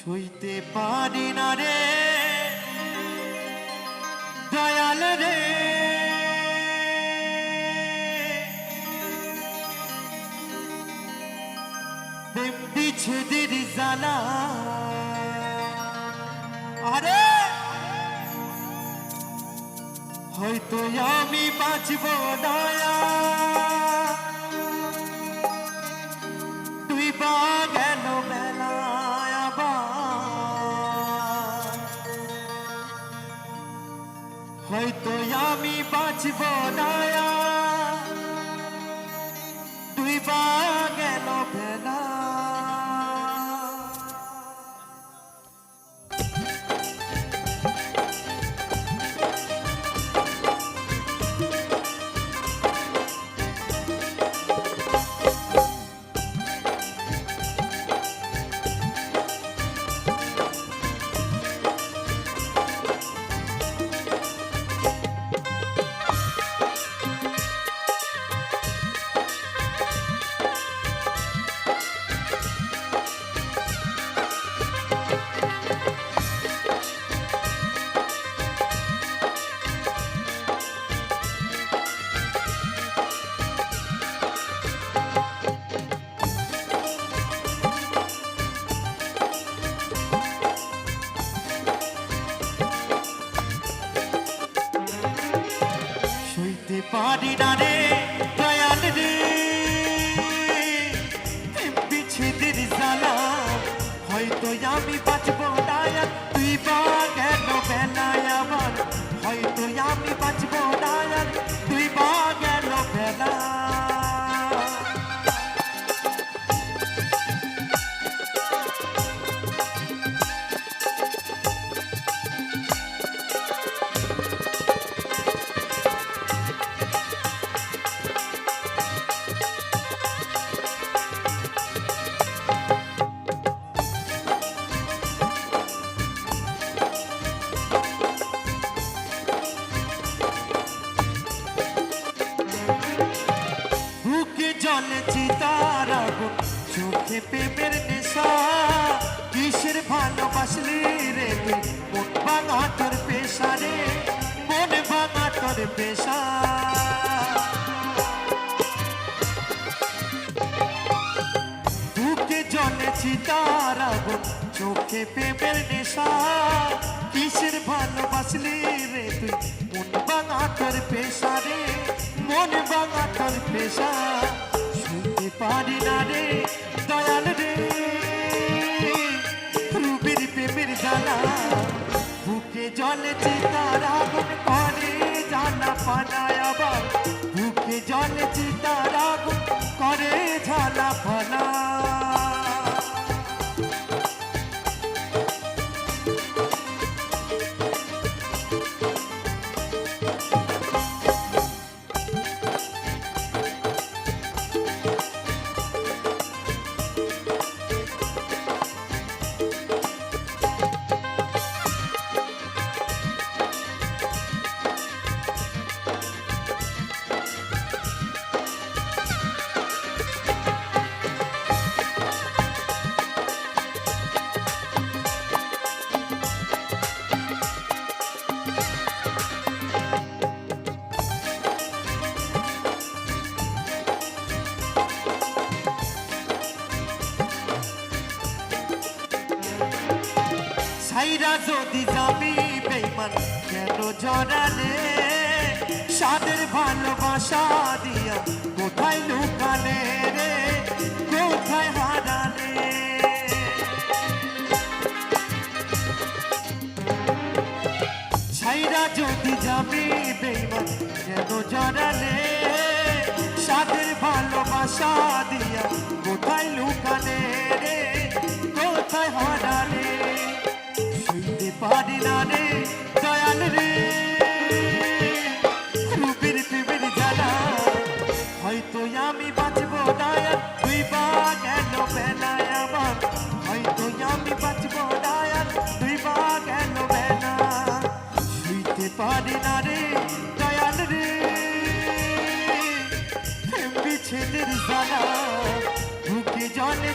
সইতে পারি না রে। দয়াল রে। প্রেম বিচ্ছেদের জ্বালা। আরে! হয়তো আমি বাঁচব দয়া বাঁচব দয়া হয়তো জলে চিতার আগুন চোখে প্রেমের নেশা, কিসের ভালোবাসলি রে তুই? মন ভাঙা তোর পেশা রে, মন ভাঙা তোর পেশা। বুকে জলে চোখে প্রেমের নেশা, কিসের ভালোবাসলি রে তুই? মন ভাঙা তোর পেশা রে। বুকে জলে চিতার আগুন করে জানা পানায় আবার বুকে জলে চিতার আগুন সাইরা যদি যাবি বেমান কেন জড়ালে? সাদের ভালোবাসা দিয়া কোথায় লুকালে রে? কোথায় হারালে? ছাইরা যদি যাবি পারি না রে দয়াল রে। রুবির পিবির জ্বালা, হয়তো আমি বাঁচব দয়াল। তুই বা কেন বেলায় আমার, হয়তো আমি বাঁচব দয়াল। তুই বা কেন বেলা শুইতে পারি না রে, দয়াল রে। বিচ্ছেদের জ্বালা, বুকে জলে